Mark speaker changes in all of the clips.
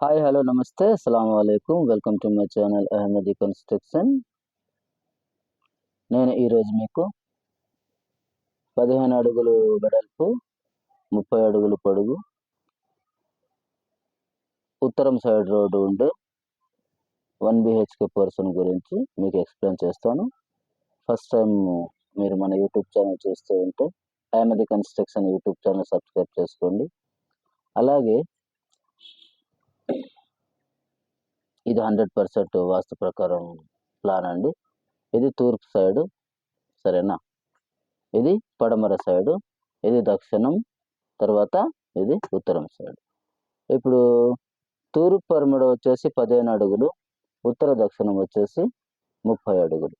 Speaker 1: Hi hello నమస్తే అస్సలం వాలేకుమ్ welcome to my channel Ahmadi construction నేను ఈరోజు మీకు పదిహేను అడుగులు వెడల్పు ముప్పై అడుగులు పొడుగు ఉత్తరం సైడ్ రోడ్డు ఉండే వన్ బిహెచ్కే పర్సన్ గురించి మీకు ఎక్స్ప్లెయిన్ చేస్తాను. ఫస్ట్ టైం మీరు మన యూట్యూబ్ ఛానల్ చూస్తూ ఉంటే Ahmadi construction YouTube channel subscribe చేసుకోండి. అలాగే ఇది హండ్రెడ్ పర్సెంట్ వాస్తు ప్రకారం ప్లాన్ అండి. ఇది తూర్పు సైడు సరేనా? ఇది పడమర సైడు ఇది దక్షిణం తర్వాత ఇది ఉత్తరం సైడ్ ఇప్పుడు తూర్పు పరమడ వచ్చేసి పదిహేను అడుగులు ఉత్తర దక్షిణం వచ్చేసి ముప్పై అడుగులు.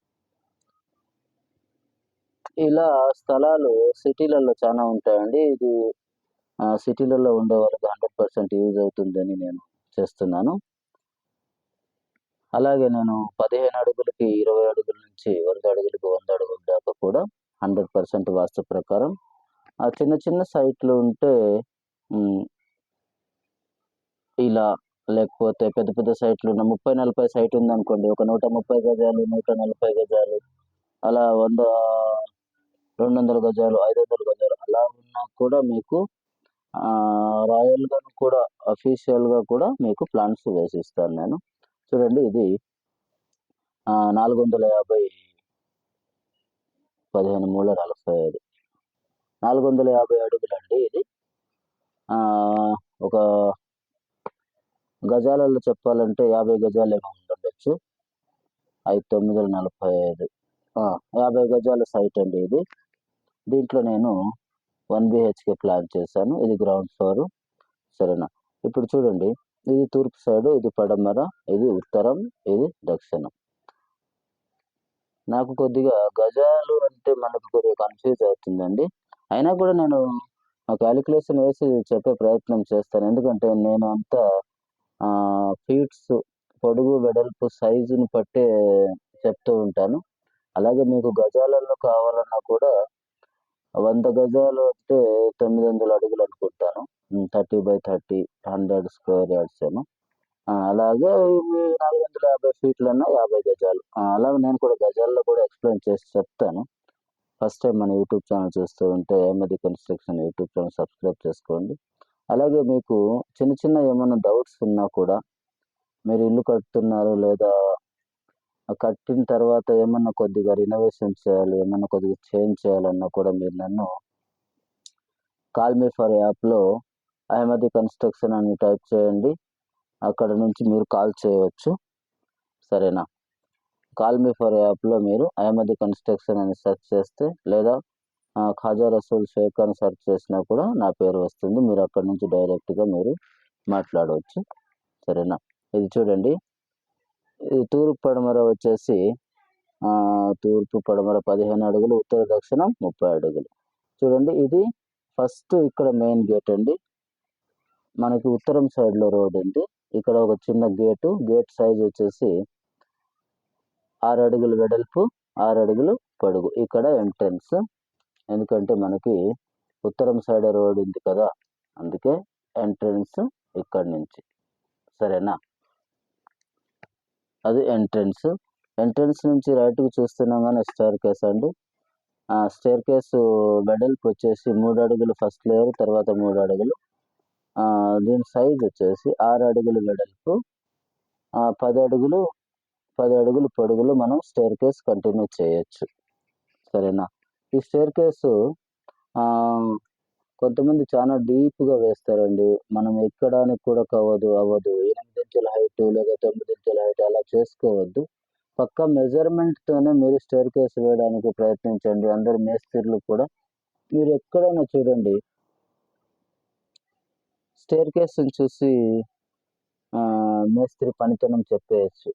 Speaker 1: ఇలా స్థలాలు సిటీలలో చాలా ఉంటాయండి. ఇది సిటీలలో ఉండే వాళ్ళకి హండ్రెడ్ పర్సెంట్ యూజ్ అవుతుందని నేను చేస్తున్నాను. అలాగే నేను పదిహేను అడుగులకి ఇరవై అడుగుల నుంచి వంద అడుగులకి వంద అడుగుల దాకా కూడా హండ్రెడ్ పర్సెంట్ వాస్తు ప్రకారం ఆ చిన్న చిన్న సైట్లు ఉంటే ఇలా లేకపోతే పెద్ద పెద్ద సైట్లు ఉన్న ముప్పై నలభై సైట్ ఉందనుకోండి ఒక నూట ముప్పై గజాలు నూట నలభై గజాలు అలా వంద రెండు వందల గజాలు ఐదు వందల గజాలు అలా ఉన్నా కూడా మీకు రాయల్గా కూడా అఫీషియల్గా కూడా మీకు ప్లాన్స్ వేసిస్తాను నేను. చూడండి ఇది నాలుగు వందల యాభై పదిహేను మూడు నలభై ఐదు నాలుగు వందల యాభై అడుగులండి ఇది. ఒక గజాలలో చెప్పాలంటే యాభై గజాలు ఏమో ఉండొచ్చు. ఐదు తొమ్మిది నలభై ఐదు యాభై గజాల సైట్ అండి ఇది. దీంట్లో నేను వన్ బిహెచ్కే ప్లాన్ చేశాను. ఇది గ్రౌండ్ ఫ్లోర్. సరేనా? ఇప్పుడు చూడండి. ఇది తూర్పు సైడు ఇది పడమర ఇది ఉత్తరం ఇది దక్షిణం. నాకు కొద్దిగా గజాలు అంటే మనకు కొద్దిగా కన్ఫ్యూజ్ అవుతుందండి. అయినా కూడా నేను క్యాలిక్యులేషన్ వేసి చెప్పే ప్రయత్నం చేస్తాను. ఎందుకంటే నేను అంతా ఫీట్స్ పొడుగు వెడల్పు సైజుని పట్టే చెప్తూ ఉంటాను. అలాగే మీకు గజాలలో కావాలన్నా కూడా వంద గజాలు అంటే తొమ్మిది వందల అడుగులు అనుకుంటాను. Thirty by thirty hundred square yards ఏమో. అలాగే నాలుగు వందల యాభై ఫీట్లన్నా యాభై గజాలు. అలాగే నేను కూడా గజాల్లో కూడా ఎక్స్ప్లెయిన్ చేసి చెప్తాను. ఫస్ట్ టైం మన యూట్యూబ్ ఛానల్ చూస్తూ ఉంటే ఏమది కన్స్ట్రక్షన్ యూట్యూబ్ ఛానల్ సబ్స్క్రైబ్ చేసుకోండి. అలాగే మీకు చిన్న చిన్న ఏమైనా డౌట్స్ ఉన్నా కూడా మీరు ఇల్లు కడుతున్నారు లేదా కట్టిన తర్వాత ఏమన్నా కొద్దిగా రినోవేషన్ చేయాలి ఏమన్నా కొద్దిగా చేంజ్ చేయాలన్నా కూడా మీరు నన్ను కాల్ మీ ఫర్ యాప్లో అహ్మది కన్స్ట్రక్షన్ అని టైప్ చేయండి. అక్కడ నుంచి మీరు కాల్ చేయవచ్చు. సరేనా? కాల్ మీ ఫర్ యాప్లో మీరు అహ్మది కన్స్ట్రక్షన్ అని సెర్చ్ చేస్తే లేదా ఖాజా రసూల్ షేక్ అని సెర్చ్ చేసినా కూడా నా పేరు వస్తుంది. మీరు అక్కడ నుంచి డైరెక్ట్గా మీరు మాట్లాడవచ్చు. సరేనా? ఇది చూడండి. తూర్పు పడమర వచ్చేసి తూర్పు పడమర పదిహేను అడుగులు ఉత్తర దక్షిణం ముప్పై అడుగులు. చూడండి ఇది ఫస్ట్ ఇక్కడ మెయిన్ గేట్ అండి. మనకి ఉత్తరం సైడ్లో రోడ్ ఉంది. ఇక్కడ ఒక చిన్న గేటు గేట్ సైజ్ వచ్చేసి ఆరు అడుగులు వెడల్పు ఆరు అడుగులు పొడుగు. ఇక్కడ ఎంట్రన్స్. ఎందుకంటే మనకి ఉత్తరం సైడ్ రోడ్ ఉంది కదా అందుకే ఎంట్రన్స్ ఇక్కడ నుంచి. సరేనా? అది ఎంట్రన్స్. ఎంట్రన్స్ నుంచి రైట్కి చూస్తున్నాం కానీ స్టేర్ కేస్ అండి. స్టేర్ కేసు వెడల్పు వచ్చేసి మూడు అడుగులు ఫస్ట్ లేయర్ తర్వాత మూడు అడుగులు. దీని సైజ్ వచ్చేసి ఆరు అడుగులు వెడల్పు పది అడుగులు పది అడుగులు పొడుగులు మనం స్టేర్ కేస్ కంటిన్యూ చేయొచ్చు. సరేనా? ఈ స్టేర్ కేసు కొంతమంది చాలా డీప్గా వేస్తారండి. మనం ఎక్కడానికి కూడా కవ్వదు అవ్వదు ఇంచుల హైట్ లేదా తొమ్మిది ఇంచుల హైట్ అలా చేసుకోవద్దు. పక్క మెజర్మెంట్తోనే మీరు స్టేర్ కేస్ వేయడానికి ప్రయత్నించండి. అందరు మేస్త్రీలు కూడా. మీరు ఎక్కడైనా చూడండి. స్టేర్ కేసుని చూసి మేస్త్రి పనితనం చెప్పేయచ్చు.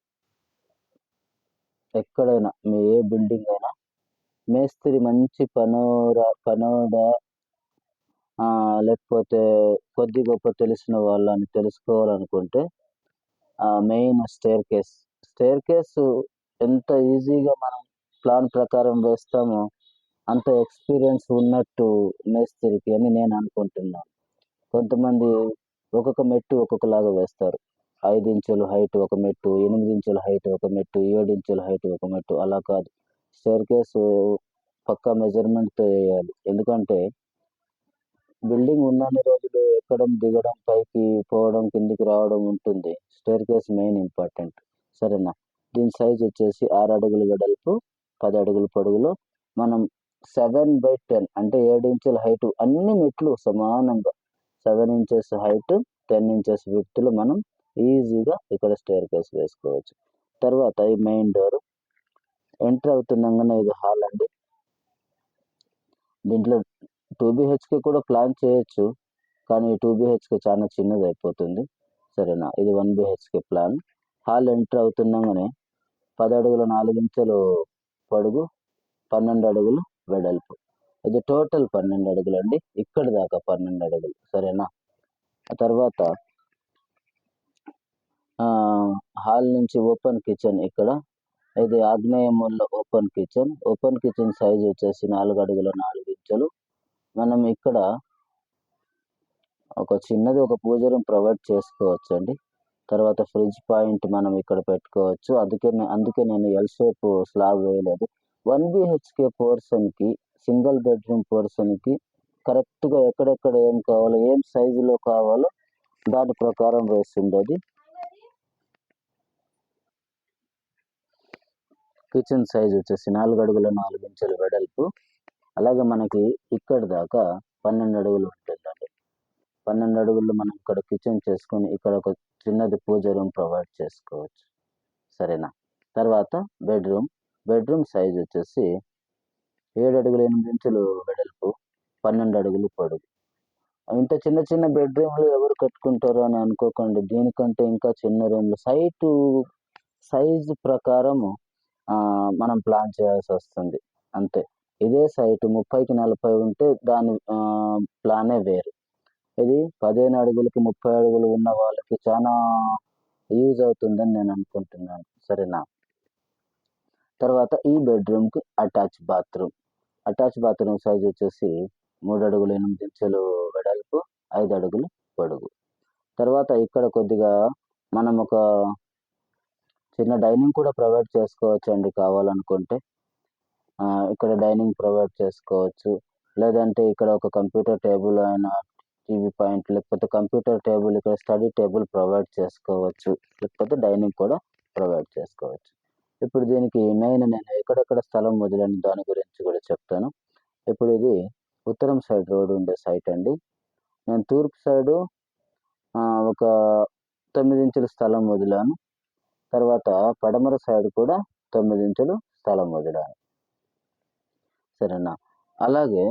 Speaker 1: ఎక్కడైనా మీ ఏ బిల్డింగ్ అయినా. మేస్త్రి మంచి పనోరా పనోడా లేకపోతే కొద్ది గొప్ప తెలిసిన వాళ్ళని తెలుసుకోవాలనుకుంటే main staircase staircase ఎంత ఈజీగా మనం ప్లాన్ ప్రకారం వేస్తామో అంత ఎక్స్పీరియన్స్ ఉన్నట్టు మేస్త్రికి అని నేను అనుకుంటున్నాను. కొంతమంది ఒక్కొక్క మెట్టు ఒక్కొక్కలాగా వేస్తారు. ఐదు ఇంచుల హైట్ ఒక మెట్టు ఎనిమిది ఇంచుల హైట్ ఒక మెట్టు ఏడు ఇంచుల హైట్ ఒక మెట్టు అలా కాదు. స్టేర్ కేసు పక్కా మెజర్మెంట్తో వేయాలి. ఎందుకంటే బిల్డింగ్ ఉన్నన్ని రోజులు ఎక్కడం దిగడం పైకి పోవడం కిందికి రావడం ఉంటుంది. Staircase main important. సరేనా? దీని సైజ్ వచ్చేసి ఆరు అడుగులు వెడల్పు పది అడుగుల పొడుగులో మనం సెవెన్ బై టెన్ అంటే ఏడు ఇంచుల హైట్ అన్ని మెట్లు సమానంగా. Seven inches height ten inches విడ్త్లో మనం ఈజీగా ఇక్కడ స్టేర్ కేస్ వేసుకోవచ్చు. తర్వాత ఈ మెయిన్ డోర్. ఎంటర్ అవుతుండగానే ఇది హాల్ అండి. దీంట్లో టూ బిహెచ్కే కూడా ప్లాన్ చేయొచ్చు కానీ టూ బిహెచ్కే చాలా చిన్నది అయిపోతుంది సరేనా? ఇది one BHK plan. Hall enter అవుతుండగానే పది అడుగుల నాలుగు ఇంచెలు పొడుగు పన్నెండు అడుగులు వెడల్పు. ఇది టోటల్ పన్నెండు అడుగులు అండి ఇక్కడ దాకా పన్నెండు అడుగులు సరేనా? ఆ తర్వాత హాల్ నుంచి ఓపెన్ కిచెన్ ఇక్కడ. ఇది ఆగ్నేయ మూలలో open kitchen. Open kitchen size వచ్చేసి నాలుగు అడుగుల నాలుగు ఇంచులు. మనం ఇక్కడ ఒక చిన్నది ఒక పూజ రూమ్ ప్రొవైడ్ చేసుకోవచ్చు అండి తర్వాత ఫ్రిడ్జ్ పాయింట్ మనం ఇక్కడ పెట్టుకోవచ్చు. అందుకే అందుకే నేను ఎల్ షేప్ స్లాబ్ వేయలేదు. వన్ బిహెచ్కే పోర్షన్కి సింగిల్ బెడ్రూమ్ పోర్షన్కి కరెక్ట్గా ఎక్కడెక్కడ ఏం కావాలో ఏం సైజులో కావాలో దాని ప్రకారం వేస్తుండేది కిచెన్ సైజ్ వచ్చేసి నాలుగు అడుగుల నాలుగు ఇంచుల వెడల్పు. అలాగే మనకి ఇక్కడ దాకా పన్నెండు అడుగులు ఉంటుందండి. పన్నెండు అడుగులు మనం ఇక్కడ కిచెన్ చేసుకొని ఇక్కడ ఒక చిన్నది పూజ రూమ్ ప్రొవైడ్ చేసుకోవచ్చు. సరేనా? తర్వాత బెడ్రూమ్ బెడ్రూమ్ సైజ్ వచ్చేసి ఏడు అడుగులు ఎనిమిది ఇంచులు వెడల్పు పన్నెండు అడుగులు పొడుగు ఇంత చిన్న చిన్న బెడ్రూమ్లు ఎవరు కట్టుకుంటారు అని అనుకోకండి. దీనికంటే ఇంకా చిన్న రూమ్లు సైటు సైజు ప్రకారము మనం ప్లాన్ చేయాల్సి వస్తుంది. అంతే. ఇదే సైటు ముప్పైకి నలభై ఉంటే దాని ప్లానే వేరు. ఇది పదిహేను అడుగులకి ముప్పై అడుగులు ఉన్న వాళ్ళకి చాలా యూజ్ అవుతుందని నేను అనుకుంటున్నాను. సరేనా? తర్వాత ఈ బెడ్రూమ్కి attach bathroom. Attach bathroom size వచ్చేసి మూడు అడుగులు ఎనిమిది ఇంచులు వెడల్పు ఐదు అడుగులు పొడుగు. తర్వాత ఇక్కడ కొద్దిగా మనం ఒక చిన్న డైనింగ్ కూడా ప్రొవైడ్ చేసుకోవచ్చు అండి కావాలనుకుంటే. ఇక్కడ డైనింగ్ ప్రొవైడ్ చేసుకోవచ్చు. లేదంటే ఇక్కడ ఒక కంప్యూటర్ టేబుల్ అయినా టీవీ పాయింట్ లేకపోతే కంప్యూటర్ టేబుల్ ఇక్కడ స్టడీ టేబుల్ ప్రొవైడ్ చేసుకోవచ్చు. లేకపోతే డైనింగ్ కూడా ప్రొవైడ్ చేసుకోవచ్చు. ఇప్పుడు దీనికి మెయిన్ నేను ఎక్కడెక్కడ స్థలం వదిలేని దాని గురించి కూడా చెప్తాను. ఇప్పుడు ఇది ఉత్తరం సైడ్ రోడ్ ఉండే సైట్ అండి. నేను తూర్పు సైడు ఒక తొమ్మిది ఇంచుల స్థలం వదిలాను. తర్వాత పడమర సైడ్ కూడా తొమ్మిది ఇంచులు స్థలం వదిలాను. సరేనా? అలాగే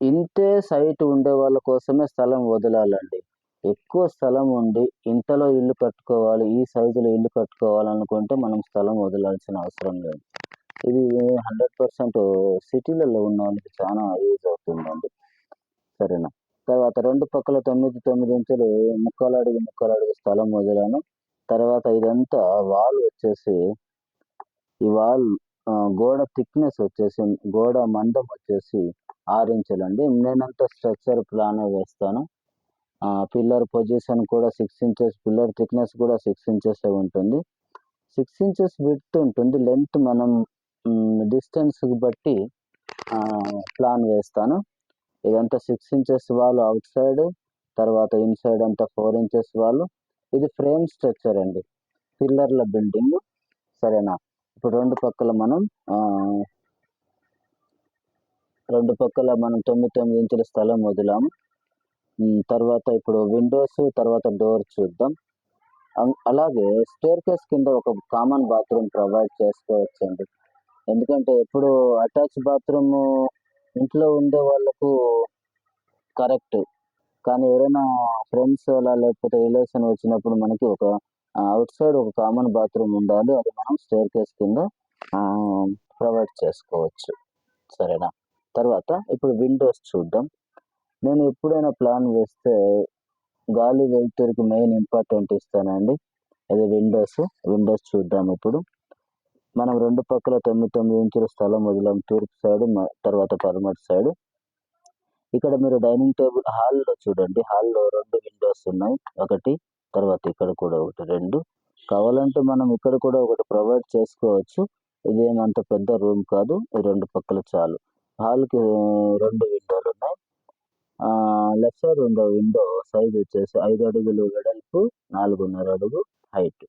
Speaker 1: ఇంతే సైట్ ఉండే వాళ్ళ కోసమే స్థలం వదలాలండి. ఎక్కువ స్థలం ఉండి ఇంతలో ఇల్లు కట్టుకోవాలి ఈ సైజులో ఇల్లు కట్టుకోవాలనుకుంటే మనం స్థలం వదలాల్సిన అవసరం లేదు. ఇది హండ్రెడ్ పర్సెంట్ సిటీలలో ఉన్న వాళ్ళకి చాలా యూజ్ అవుతుందండి. సరేనా? తర్వాత రెండు పక్కల తొమ్మిది తొమ్మిది ఇంచులు ముక్కలు అడుగు ముక్కలు అడుగు స్థలం వదిలాను. తర్వాత ఇదంతా వాల్ వచ్చేసి ఈ వాల్ గోడ థిక్నెస్ వచ్చేసి గోడ మందం వచ్చేసి ఆరు ఇంచులు అండి నేనంతా స్ట్రక్చర్ ప్లాన్ వేస్తాను. పిల్లర్ పొజిషన్ కూడా సిక్స్ ఇంచెస్ పిల్లర్ థిక్నెస్ కూడా సిక్స్ ఇంచెస్ ఉంటుంది. సిక్స్ ఇంచెస్ విడ్త్ ఉంటుంది. లెంత్ మనం డిస్టెన్స్ బట్టి ప్లాన్ వేస్తాను. ఇదంతా సిక్స్ ఇంచెస్ వాళ్ళు అవుట్ సైడ్ తర్వాత ఇన్సైడ్ అంతా ఫోర్ ఇంచెస్ వాళ్ళు. ఇది ఫ్రేమ్ స్ట్రక్చర్ అండి. పిల్లర్ల బిల్డింగ్. సరేనా? ఇప్పుడు రెండు పక్కల మనం రెండు పక్కల మనం తొమ్మిది తొమ్మిది ఇంచుల స్థలం వదిలాము తర్వాత ఇప్పుడు విండోస్ తర్వాత డోర్ చూద్దాం. అలాగే స్టేర్ కేస్ కింద ఒక కామన్ బాత్రూమ్ ప్రొవైడ్ చేసుకోవచ్చండి. ఎందుకంటే ఎప్పుడు అటాచ్ బాత్రూమ్ ఇంట్లో ఉండే వాళ్ళకు కరెక్ట్. కానీ ఎవరైనా ఫ్రెండ్స్ అలా లేకపోతే రిలేషన్ వచ్చినప్పుడు మనకి ఒక అవుట్ సైడ్ ఒక కామన్ బాత్రూమ్ ఉండాలి. అది మనం స్టేర్ కేస్ కింద ప్రొవైడ్ చేసుకోవచ్చు. సరేనా? తర్వాత ఇప్పుడు విండోస్ చూద్దాం. నేను ఎప్పుడైనా ప్లాన్ వేస్తే గాలి వెలుతురికి మెయిన్ ఇంపార్టెంట్ ఇస్తానండి. అది విండోస్. విండోస్ చూద్దాం ఇప్పుడు. మనం రెండు పక్కల తొమ్మిది తొమ్మిది ఇంచుల స్థలం వదిలాం. తూర్పు సైడ్ తర్వాత పరమటి సైడ్. ఇక్కడ మీరు డైనింగ్ టేబుల్ హాల్లో చూడండి. హాల్లో రెండు విండోస్ ఉన్నాయి. ఒకటి తర్వాత ఇక్కడ కూడా ఒకటి రెండు. కావాలంటే మనం ఇక్కడ కూడా ఒకటి ప్రొవైడ్ చేసుకోవచ్చు. ఇదేమంత పెద్ద రూమ్ కాదు. ఈ రెండు పక్కల చాలు. హాల్కి రెండు విండోలు ఉన్నాయి. లెఫ్ట్ సైడ్ ఉండే విండో సైజ్ వచ్చేసి ఐదు అడుగులు వెడల్పు నాలుగున్నర అడుగు హైట్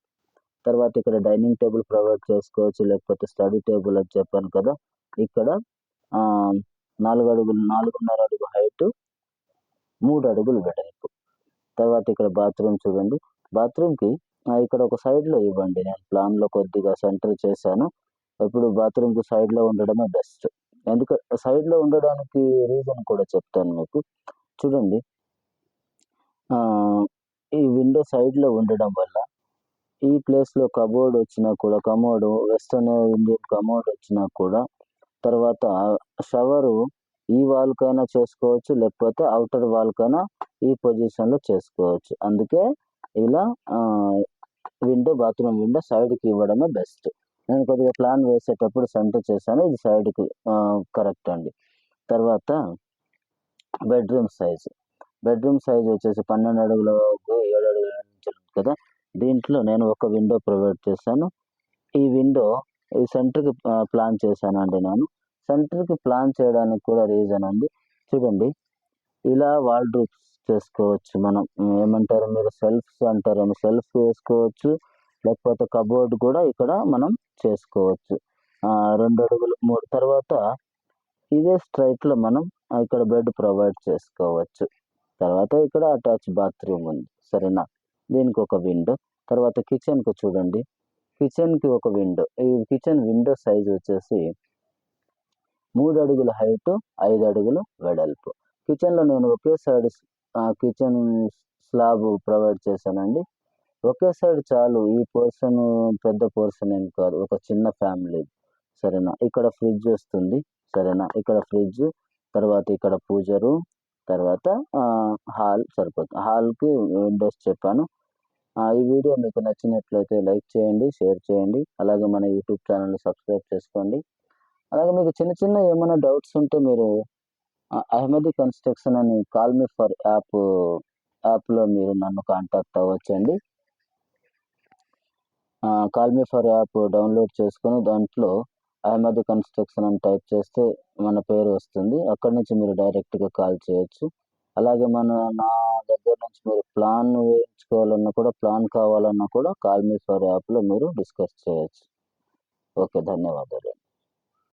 Speaker 1: తర్వాత ఇక్కడ డైనింగ్ టేబుల్ ప్రొవైడ్ చేసుకోవచ్చు. లేకపోతే స్టడీ టేబుల్ అని చెప్పాను కదా. ఇక్కడ నాలుగు అడుగులు నాలుగున్నర అడుగు హైట్ మూడు అడుగులు వెడల్పు. తర్వాత ఇక్కడ బాత్రూమ్ చూడండి. బాత్రూమ్కి ఇక్కడ ఒక సైడ్లో ఇవ్వండి. నేను ప్లాన్లో కొద్దిగా సెంటర్ చేశాను. ఎప్పుడు బాత్రూమ్కి సైడ్లో ఉండడమే బెస్ట్ ఎందుకంటే సైడ్లో ఉండడానికి రీజన్ కూడా చెప్తాను మీకు. చూడండి. ఈ విండో సైడ్లో ఉండడం వల్ల ఈ ప్లేస్లో కబోర్డ్ వచ్చినా కూడా కమోడు వెస్టర్న్ ఇండియన్ కమోడ్ వచ్చినా కూడా తర్వాత షవరు ఈ వాల్కైనా చేసుకోవచ్చు లేకపోతే అవుటర్ వాల్కైనా ఈ పొజిషన్లో చేసుకోవచ్చు. అందుకే ఇలా విండో బాత్రూమ్ విండో సైడ్కి ఇవ్వడమే బెస్ట్ నేను కొద్దిగా ప్లాన్ వేసేటప్పుడు సెంటర్ చేశాను ఇది సైడ్కి కరెక్ట్ అండి. తర్వాత బెడ్రూమ్ సైజు బెడ్రూమ్ సైజ్ వచ్చేసి పన్నెండు అడుగుల ఏడు అడుగుల నుంచి కదా. దీంట్లో నేను ఒక విండో ప్రొవైడ్ చేశాను. ఈ విండో ఈ సెంటర్కి ప్లాన్ చేశాను అండి నేను. సెంటర్కి ప్లాన్ చేయడానికి కూడా రీజన్ ఉంది చూడండి. ఇలా వాల్డ్రూప్స్ చేసుకోవచ్చు మనం. ఏమంటారు? మీరు సెల్ఫ్స్ అంటారేమో. సెల్ఫ్ వేసుకోవచ్చు. లేకపోతే కబోర్డ్ కూడా ఇక్కడ మనం చేసుకోవచ్చు. రెండు అడుగులు మూడు. తర్వాత ఇదే స్ట్రైట్లో మనం ఇక్కడ బెడ్ ప్రొవైడ్ చేసుకోవచ్చు. తర్వాత ఇక్కడ అటాచ్ బాత్రూమ్ ఉంది. సరేనా? దీనికి ఒక విండో. తర్వాత కిచెన్కి చూడండి. కిచెన్కి ఒక విండో. ఈ కిచెన్ విండో సైజ్ వచ్చేసి మూడు అడుగుల హైట్ ఐదు అడుగులు వెడల్పు. కిచెన్లో నేను ఒకే సైడ్ కిచెన్ స్లాబ్ ప్రొవైడ్ చేశానండి. ఒకే సైడ్ చాలు ఈ పోర్షన్ పెద్ద పోర్షన్ ఏం కాదు ఒక చిన్న ఫ్యామిలీ. సరేనా? ఇక్కడ ఫ్రిడ్జ్ వస్తుంది సరేనా? ఇక్కడ ఫ్రిడ్జ్ తర్వాత ఇక్కడ పూజ రూమ్ తర్వాత హాల్ సరిపోతుంది హాల్కి విండోస్ చెప్పాను. ఈ వీడియో మీకు నచ్చినట్లయితే లైక్ చేయండి షేర్ చేయండి అలాగే మన యూట్యూబ్ ఛానల్ని సబ్స్క్రైబ్ చేసుకోండి. అలాగే మీకు చిన్న చిన్న ఏమైనా డౌట్స్ ఉంటే మీరు అహ్మదీ కన్స్ట్రక్షన్ అని కాల్ మీ ఫర్ యాప్ యాప్లో మీరు నన్ను contact అవ్వచ్చండి. Call me for app download చేసుకొని దాంట్లో అహ్మదీ కన్స్ట్రక్షన్ అని టైప్ చేస్తే మన పేరు వస్తుంది. అక్కడి నుంచి మీరు డైరెక్ట్గా కాల్ చేయొచ్చు. అలాగే మన నా దగ్గర నుంచి మీరు ప్లాన్ వేయించుకోవాలన్నా కూడా ప్లాన్ కావాలన్నా కూడా కాల్ మీ ఫర్ యాప్లో మీరు డిస్కస్ చేయొచ్చు. ఓకే ధన్యవాదాలు.